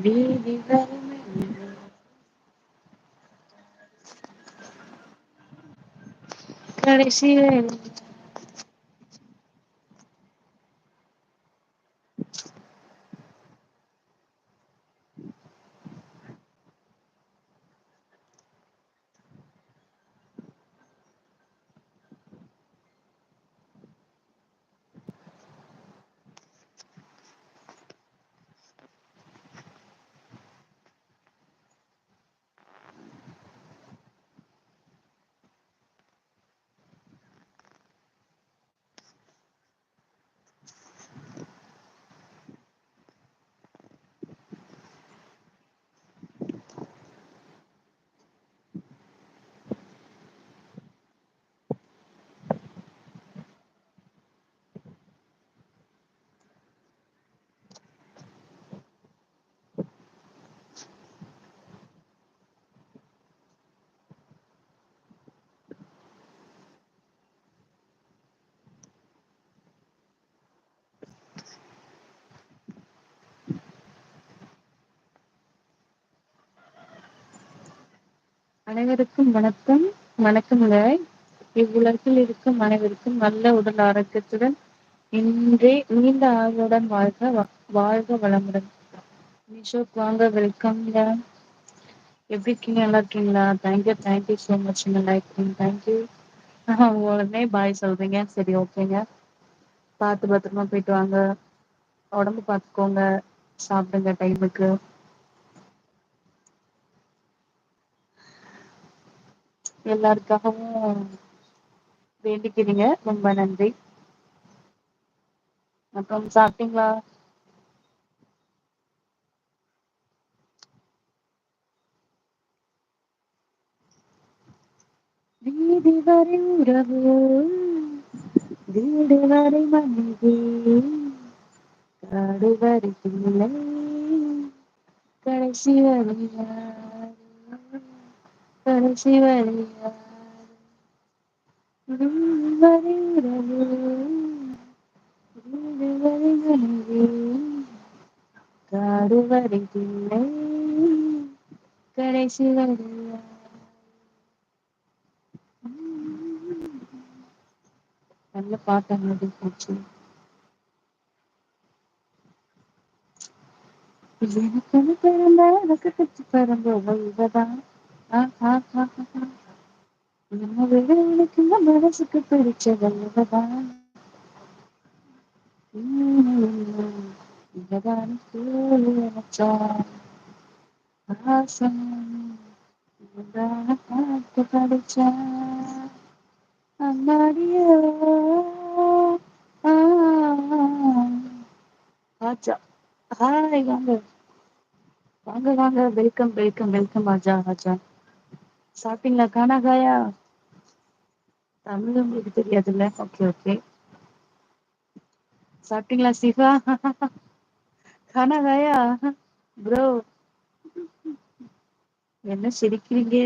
வீதி வரைக்கும் கடைசி வரை அனைவருக்கும் வணக்கம். வணக்கமுங்க இவ்வுலகில் இருக்கும் அனைவருக்கும் நல்ல உடல் ஆரோக்கியத்துடன் இன்றே நீண்ட ஆயுளுடன் வாழ்க வாழ்க வளமுடன். நிஷோக் வாங்க வெல்கம்ங்க எப்படி இருக்கீங்க? நல்லா இருக்கீங்களா? Thank you thank you so மச்ங்க like thank you உடனே பாய் சொல்றீங்க. சரி ஓகேங்க பாத்து பத்திரமா போயிட்டு வாங்க. உடம்பு பாத்துக்கோங்க சாப்பிடுங்க டைமுக்கு எல்லாருக்காகவும் வேண்டிக்கிறீங்க. ரொம்ப நன்றி. அப்புறம் சாப்பிட்டீங்களா? வீதி வரை உறவு வீடு வரை மனைவி காடு வரை பிள்ளை. கடைசி வரையா கடைசி வரை யார் காடு வரை கடைசி வரையா நல்ல பாட்டு போச்சு எனக்கு பிறந்த எனக்கு பெற்று இவதான் நம்ம வேலைக்கு இந்த மனசுக்கு பிடிச்ச இவதா இங்கதான் இவதான தோழி நெனச்சா ஆசை பாட்டு படிச்சா அம்மாடியோ ஆ ஹாய் வாங்க. வாங்க வாங்க. Welcome welcome welcome Raja Raja சாப்பிட்டீங்களா? கானா காயா தமிழ் உங்களுக்கு தெரியாதுல்ல? ஓகே ஓகே சாப்பிட்டீங்களா சிவா? கானா காயா ப்ரோ என்ன சிரிக்கிறீங்க?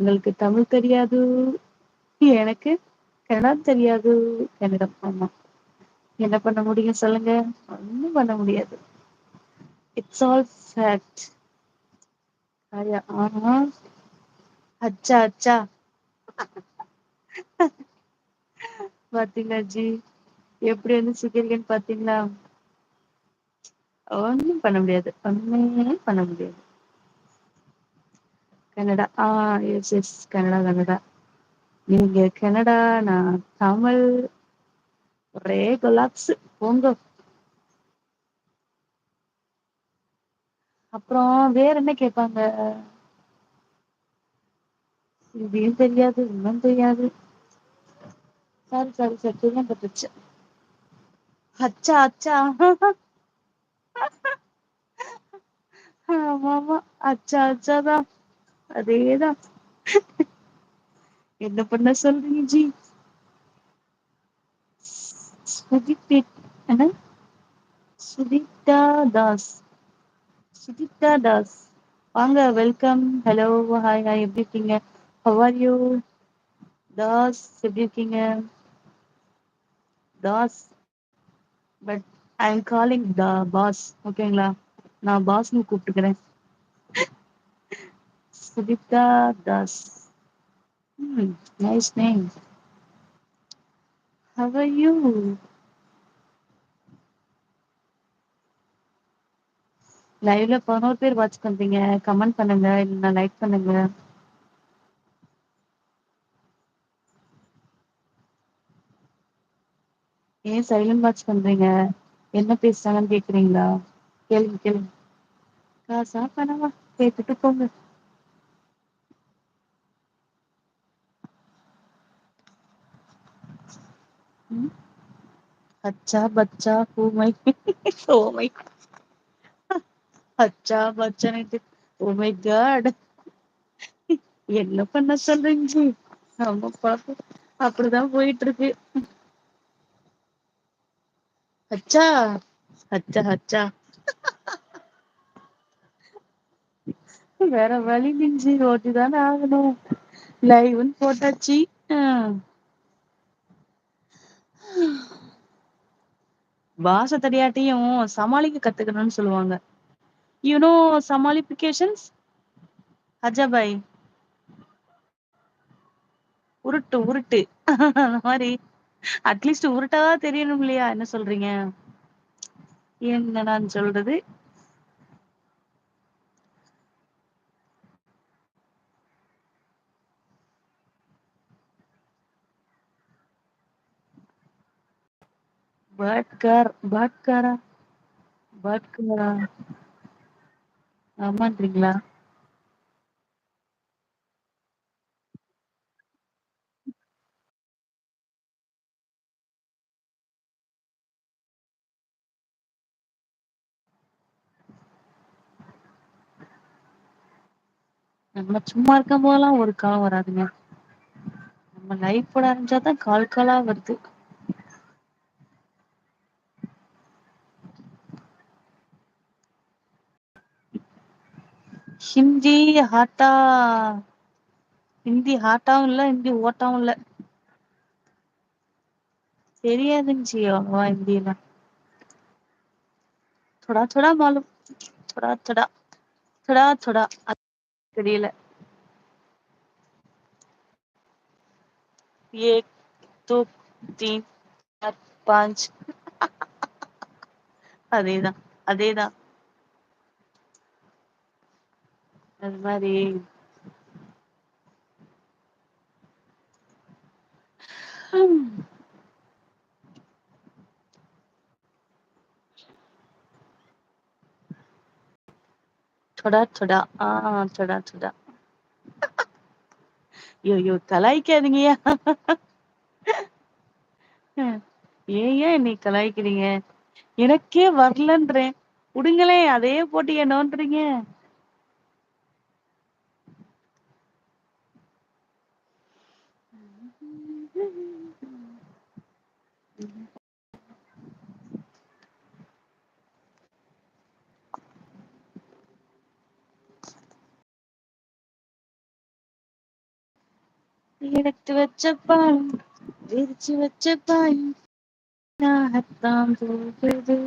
உங்களுக்கு தமிழ் தெரியாது. எனக்கு கன்னடம் தெரியாது. கன்னடம் ஆமா. என்ன பண்ண முடியும் சொல்லுங்க. ஒண்ணும் பண்ண முடியாது. இட்ஸ் ஆல் ஃபேக்ட் ஆனா அச்சா அச்சா. பாத்தீங்களா ஜி எப்படி வந்து சிக்கிரிக்கேன்னு பாத்தீங்களா? ஒண்ணும் பண்ண முடியாது. ஒண்ணுமே பண்ண முடியாது. Kannada ah yes yes Kannada Kannada நீங்க கனடா நான் தமிழ் ஒரே கொலாப்ஸ். போங்க. அப்புறம் வேற என்ன கேப்பாங்க இதையு தெரியாது இன்னும் தெரியாது. சாரி சாரி சார் தெரியாம பட்டுருச்சு. அச்சா அச்சா. ஆமா ஆமா. அச்சா அச்சாதான். அதேதான். என்ன பண்ண சொல்றீங்க ஜி? சுதிப் சுதிதா தாஸ். சுதிதா தாஸ். வாங்க வெல்கம். ஹலோ ஹாய் ஹாய் எப்படி இருக்கீங்க? ஹவ் ஆர் யூ தாஸ் எப்படி இருக்கீங்க Das but I am calling the boss ஓகேங்களா நான் பாஸ்னு கூப்பிட்டுக்கிறேன். Sudipta Das hmm nice name how are you லைவ்ல பதினோரு பேர் வாட்ச் பண்றீங்க. கமெண்ட் பண்ணுங்க. இல்லைன்னா லைக் பண்ணுங்க. ஏன் சைலண்ட் வாட்ச் பண்றீங்க? என்ன பேசுறாங்கன்னு கேக்குறீங்களா? கேளுங்க கேளுங்க. காசா பணமா கேட்டுட்டு போங்க. அச்சா பச்சா பூமை ஓமை அச்சா பச்சானிட்டு ஓமை காட். என்ன பண்ண சொல்றீங்க? ஜி பாப்போம். அப்படிதான் போயிட்டு இருக்கு. அச்சா அச்சா அச்சா. வேற வழியில்லைங் ஜி ஓட்டிதான ஆகணும். லைவ்னு போட்டாச்சு. ஆ. பாஷ தெரியாட்டியு சமாளிக்க கத்துக்கணும்னு சொல்லுவாங்க. யூனோ சமாளிபிகேஷன்ஸ் அஜாபாய். உருட்டு உருட்டு. அந்த மாதிரி அட்லீஸ்ட் உருட்டாவாது தெரியணும் இல்லையா? என்ன சொல்றீங்க? என்ன நான் சொல்றது? பாட்கார் பாட்காரா பாட்காரா ஆமான்றீங்களா? நம்ம சும்மா இருக்கும் போதெல்லாம் ஒரு காலம் வராதுங்க. நம்ம லைஃபோட ஆரம்பிச்சாதான் கால் காலா வருது. ஹிந்தி ஹாட்டா ஹிந்தி ஹாட்டாவும் இல்ல ஹிந்தி ஓட்டாவும் இல்ல. தெரியாதுன்னு ஜி அவ்ளவா ஹிந்தில்லா தொடா தொடா மாலும் தொடா தொடா. தொடா தொடா. தெரியல ஏக் தோ தீன் சார் பாஞ்ச் அதேதா அதேதா அது மாரி ஹம் தொடா தொடா. ஆ தொடா தொடா. அய்யய்யோ கலாய்க்காதீங்கயா ஏன் என்னைய கலாய்க்கிறீங்க? எனக்கே வரலன்றேன். உடுங்களேன் அதே போட்டு என்னன்றீங்க எடுத்து வச்ச பாலும் விரிச்சு வச்ச பாயும் நாகத்தான் போகுது.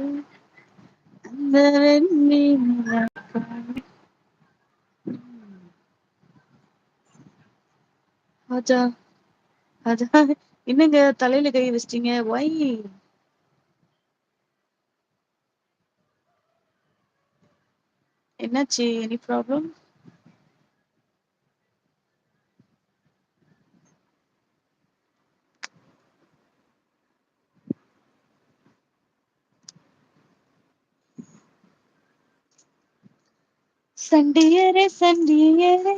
அந்த வெண்மீன் நிலா ஆஜா ஆஜா என்னங்க தலையில கை வச்சிட்டீங்க? ஒய் என்னாச்சு? எனி ப்ராப்ளம் சண்டியரே சண்டியரே.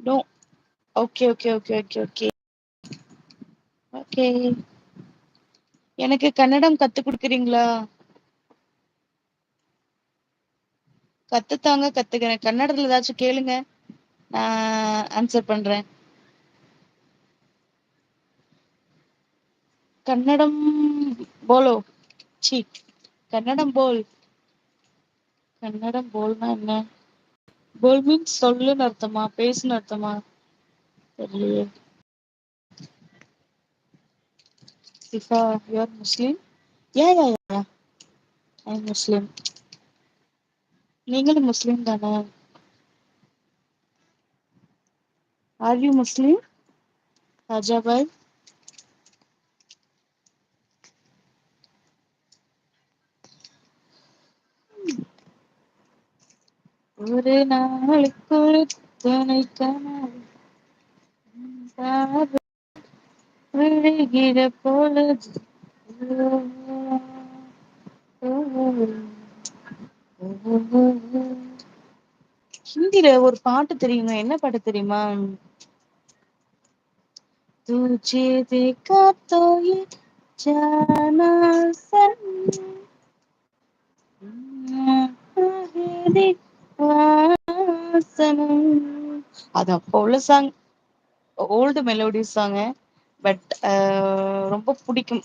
No. Okay okay okay okay okay. Okay. எனக்கு கன்னடம் கத்து கொடுக்குறீங்களா? கத்துத்தாங்க கத்துக்கிறேன். கன்னடத்துல ஏதாச்சும் கேளுங்க. நான் ஆன்சர் பண்றேன். கன்னடம் போலோ சி கன்னடம் போல். கன்னடம் போல்னா என்ன? போல் மீன்ஸ் சொல்லுன்னு அர்த்தமா? பேசுன்னு அர்த்தமா? தெரியலையே. சிஃபா யூஆர் முஸ்லீம் முஸ்லிம் யா யா யா ஐ முஸ்லீம் நீங்களும் முஸ்லீம் தானே? Are you Muslim Rajabhai? ஒரு நாளைக்கொரு துணைக்கனாய் விழுகிற பொழுது ஹிந்தில ஒரு பாட்டு தெரியுங்க என்ன பாட்டு தெரியுமா तुझे देखा तो ये जाना सनम வாசனம் அது அப்ப உள்ள song old melody song but ரொம்ப புடிக்கும்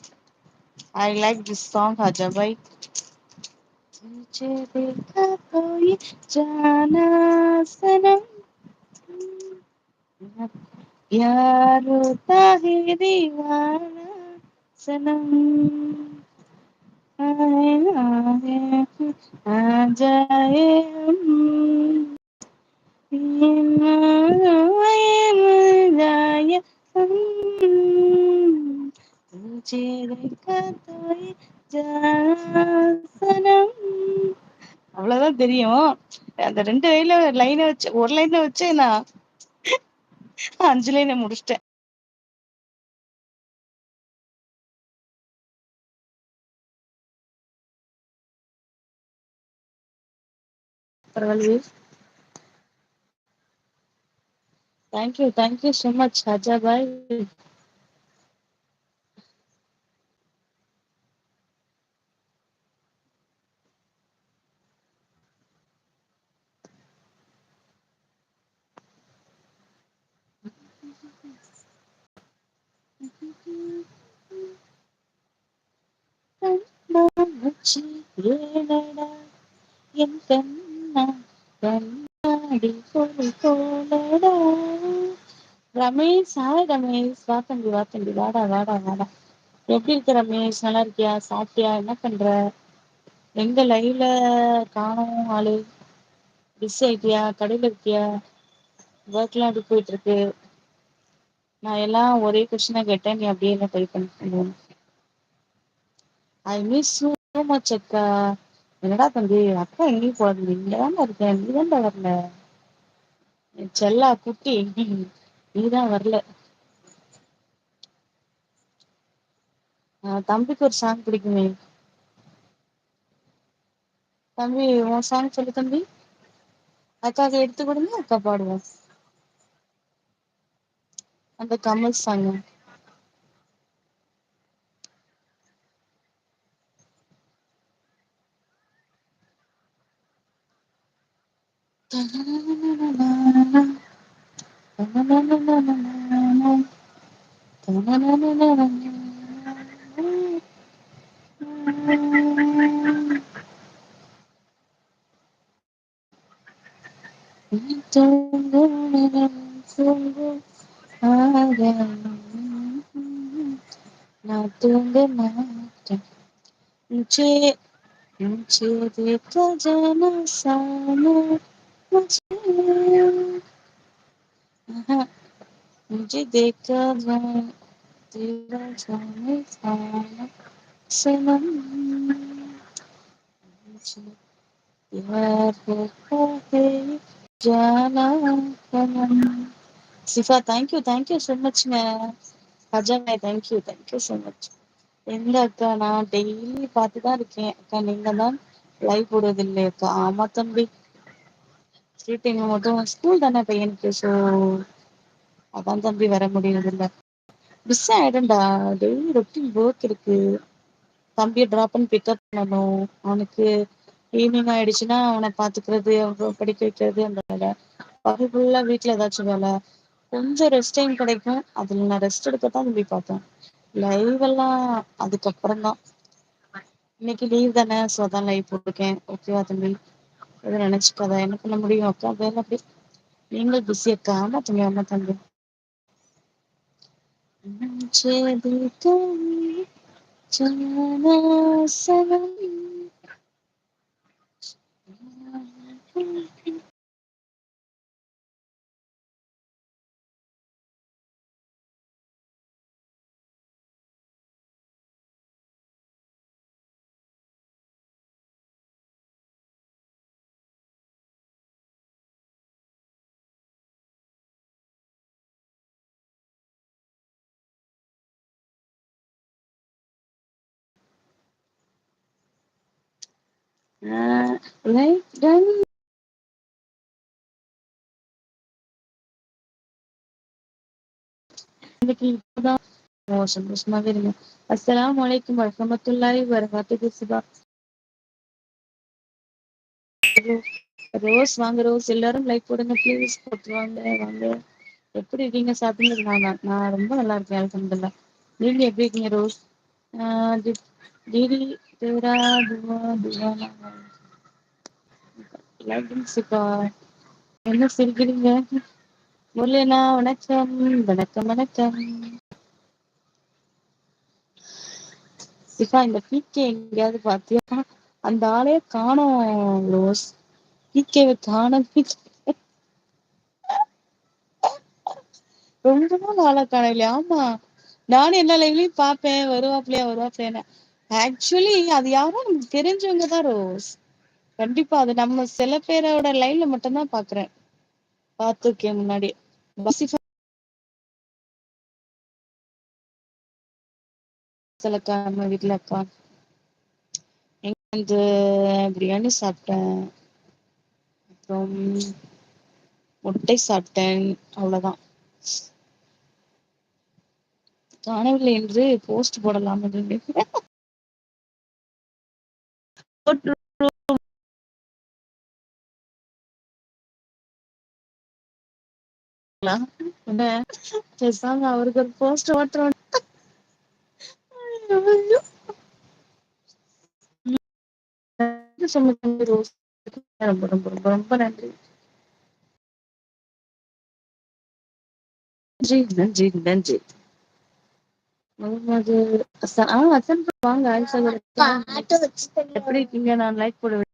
ஐ லைக் திஸ் சாங் அஜபாய் तुझे देखा तो ये जाना सनम यार होता है दीवाना सनम அவ்வளவுதான் தெரியும். அந்த ரெண்டு லைன்ல லைனை வச்சு ஒரு லைனை வச்சு நான் அஞ்சு லைனை முடிச்சிட்டேன். Thank you, thank you so much, Haja Bhai. போலடா ரமேஷ் ஹாய் ரமேஷ். வா தம்பி வா தம்பி. வாடா வாடா வாடா. எப்படி இருக்க ரமேஷ்? நல்லா இருக்கியா? சாப்பிட்டியா? என்ன பண்ற? எங்க லைவ்ல காணோம் ஆளு. பிஸி ஆயிட்டியா? கடையில இருக்கியா? ஒர்க்லாம் எப்படி போயிட்டு இருக்கு? நான் எல்லாம் ஒரே கொஸ்டினா கேட்டேன். நீ அப்படியே என்ன ட்ரை பண்ணி ஐ மிஸ் யூ மச் அக்கா. என்னடா தம்பி? அக்கா எங்கேயும் போறது இங்க தானே இருக்கேன். நீ தான் வரல. என் செல்லா குட்டி நீதான் வரல. ஆஹ் தம்பிக்கு ஒரு சாங் பிடிக்குமே. தம்பி உன் சாங் சொல்லு தம்பி. அக்காவுக்கு எடுத்து கொடுங்க அக்கா பாடுவோம். அந்த Kamal song Chedi kajana sana मुझे मुझे देखा जाना साना मुझे हाँ, मुझे देखा जाना तेरा जाने साना सनम मुझे प्यार होता है जाना सनम Shifa thank you thank you so மச்ங்க Ajay thank you thank you so much எங்க அக்கா நான் டெய்லி பார்த்துதான் இருக்கேன் அக்கா நீங்க தான் லைவ் போடுவதில்லை அக்கா ஆமா தம்பி ஃப்ரீ டைம் மட்டும் ஸ்கூல் தானே பையனுக்கு? ஸோ அதான் தம்பி வர முடியறதில்ல. மிஸ் ஆயிடும்டா. டெய்லி ரொட்டீன் ஒர்க் இருக்கு. தம்பியை ட்ராப் பண்ணி பிக்கப் பண்ணணும். அவனுக்கு ஈவினிங் ஆயிடுச்சுன்னா அவனை பாத்துக்கிறது அவன் படிக்க வைக்கிறது அந்த வேலை. பகல் ஃபுல்லா வீட்டுல ஏதாச்சும் வேலை. கொஞ்சம் ரெஸ்ட் டைம் கிடைக்கும். அதுல நான் ரெஸ்ட் எடுக்கத்தான் தம்பி பார்த்தேன் லைவ் எல்லாம் அதுக்கப்புறம் தான் இன்னைக்கு லீவ் தானே? ஸோ அதான் லைவ் போட்டிருக்கேன். ஓகேவா தம்பி? இதை நினைச்சுக்காத. என்ன பண்ண முடியும்? அக்கா வேலை அப்படி நீங்களும் பிஸி அக்கா ஆமா தம்பி ஆமா தம்பி. मुझे right done. இன்னைக்கு இப்பதான் சந்தோஷமாவே இருங்க அஸ்ஸலாமு அலைக்கும் வரஹ்மத்துல்லாஹி வரகாத்துஹு சுபா ரோஸ் வாங்க ரோஸ் எல்லாரும் லைக் போடுங்க ப்ளீஸ் போட்டு வாங்க வாங்க. எப்படி இருக்கீங்க? சாப்பிட்டீங்க நான் நான் ரொம்ப நல்லா இருக்கேன் அல்ஹம்துலில்லாஹ் நீங்க எப்படி இருக்கீங்க ரோஸ் ஆஹ் டி- டிடி தேரா என்ன சிரிக்கிறீங்க முரளினா வணக்கம் வணக்கம் வணக்கம் சிப்பா இந்த பீக்கே எங்கேயாவது பாத்தியா அந்த ஆளே காணோம் ரோஸ் பீக்கேவை காண ரொம்ப நாள் ஆளை காணல ஆமா. நானும் எல்லா லைவ்லயும் பாப்பேன் வருவாப்லையா வருவாப்லையா ஆக்சுவலி அது யாரும் நமக்கு தெரிஞ்சவங்க தான் ரோஸ் கண்டிப்பா அது நம்ம சில பேரோட லைன்ல மட்டும்தான் பாக்குறேன். பாத்துருக்கேன் முன்னாடி. அக்கா நம்ம வீட்டுல அக்கா எங்க வந்து பிரியாணி சாப்பிட்டேன். அப்புறம் முட்டை சாப்பிட்டேன். அவ்வளவுதான். காணவில்லை என்று போஸ்ட் போடலாம் என்று பேசாம அவருக்கு ஒரு போஸ்ட் ஓட்டுறோம் ரொம்ப ரொம்ப ரொம்ப ரொம்ப நன்றி நன்றி நன்றி நன்றி. முகமது ஹசன் ஆ வாங்க ஆயிஷா. எப்படி இருக்கீங்க? நான் லைக் போடுவேன்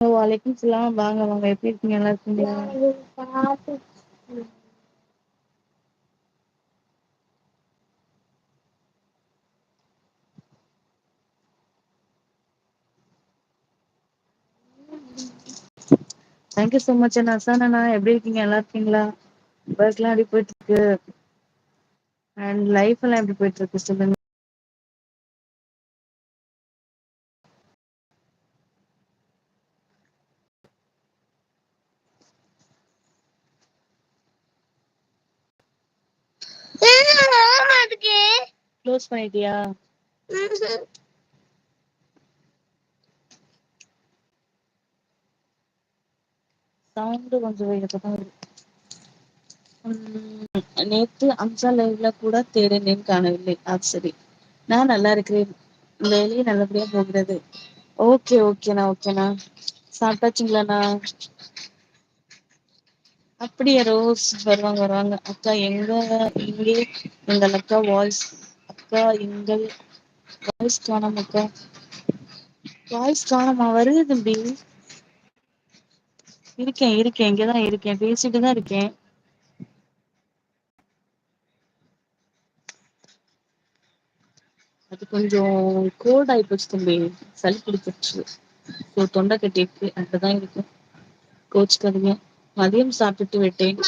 வலைக்கும் சலாம் வாங்க வாங்க. எப்படி இருக்கீங்க? நல்லா இருக்கீங்களா? தேங்க்யூ so மச் அண்ணா. ஹசன் அண்ணா எப்படி இருக்கீங்க? நல்லா இருக்கீங்களா? ஒர்க் எல்லாம் எப்படி போயிட்டு இருக்கு? அண்ட் லைஃப் எல்லாம் எப்படி போயிட்டு இருக்கு சொல்லுங்க. க்ளோஸ் பண்ணிட்டியா? சவுண்ட் கொஞ்சம் இதுதான் இருக்கு உம், நேத்து அம்சா லைவ்ல கூட தேடினேன் காணவில்லை அது சரி நான் நல்லா இருக்கிறேன். வேலையை நல்லபடியா போகிறது. ஓகே ஓகேண்ணா ஓகேண்ணா சாப்பிட்டாச்சுங்களாண்ணா? அப்படியா ரோஸ் வருவாங்க வருவாங்க. அக்கா எங்க இங்கே எங்கள் அக்கா வாய்ஸ் அக்கா எங்கள் வாய்ஸ் காணோம் அக்கா. வாய்ஸ் காணோமா? வருது தம்பி. இருக்கேன் இருக்கேன். இங்கதான் இருக்கேன். பேசிட்டு தான் இருக்கேன். அது கொஞ்சம் கோல்ட் ஆகி போச்சு தம்பி. சளி பிடிச்சிருச்சு. ஸோ தொண்டை கட்டிருக்கு அப்படிதான் இருக்கு கோச்சுக்காதீங்க. மதியம் சாப்பிட்டு விட்டேன்.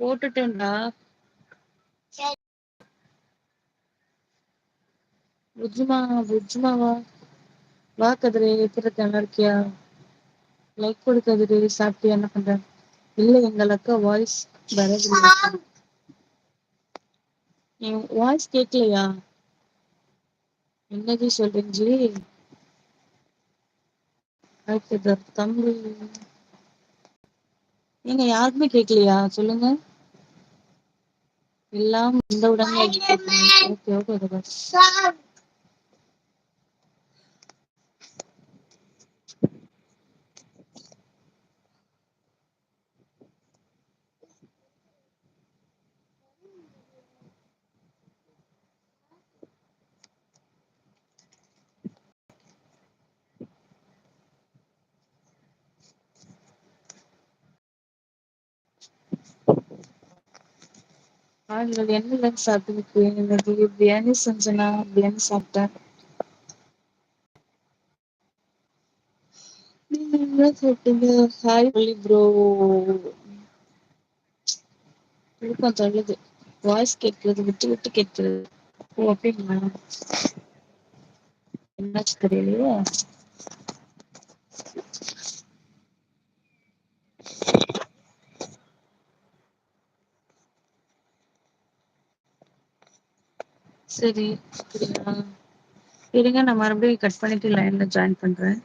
போட்டுட்டேன்டா. புஜ்மா புஜ்மாவா வா கதிரே எப்படி இருக்க நல்லா இருக்கியா? லைக் கொடு கதிரே. சாப்பிட்டு என்ன பண்ற? இல்ல எங்கள் அக்கா வாய்ஸ் வரவில்லை. என் வாய்ஸ் கேட்கலையா என்னது சொல்றேன் ஜி? அடுத்தது தம்பி. நீங்க யாருக்குமே கேட்கலையா சொல்லுங்க. எல்லாம் இந்த உடனே ஓகே ஓகே ஆ என்ன லன்ச் சாப்டதுக்கு இன்னைக்கு பிரியாணி செஞ்சனா? பிரியாணி சாப்பிட்டேன் நீங்க என்ன சாப்பிட்டீங்க? ஹாய் ஒலி ப்ரோ தூக்கோ தள்ளுது. வாய்ஸ் கேட்கறது விட்டு விட்டு கேட்கிறது. ஓ அப்படிங்களா? என்னாச்சு தெரியலையே. சரி அப்டியா இருங்க நான் மறுபடியும் கட் பண்ணிட்டு லைன்ல ஜாயின் பண்றேன்.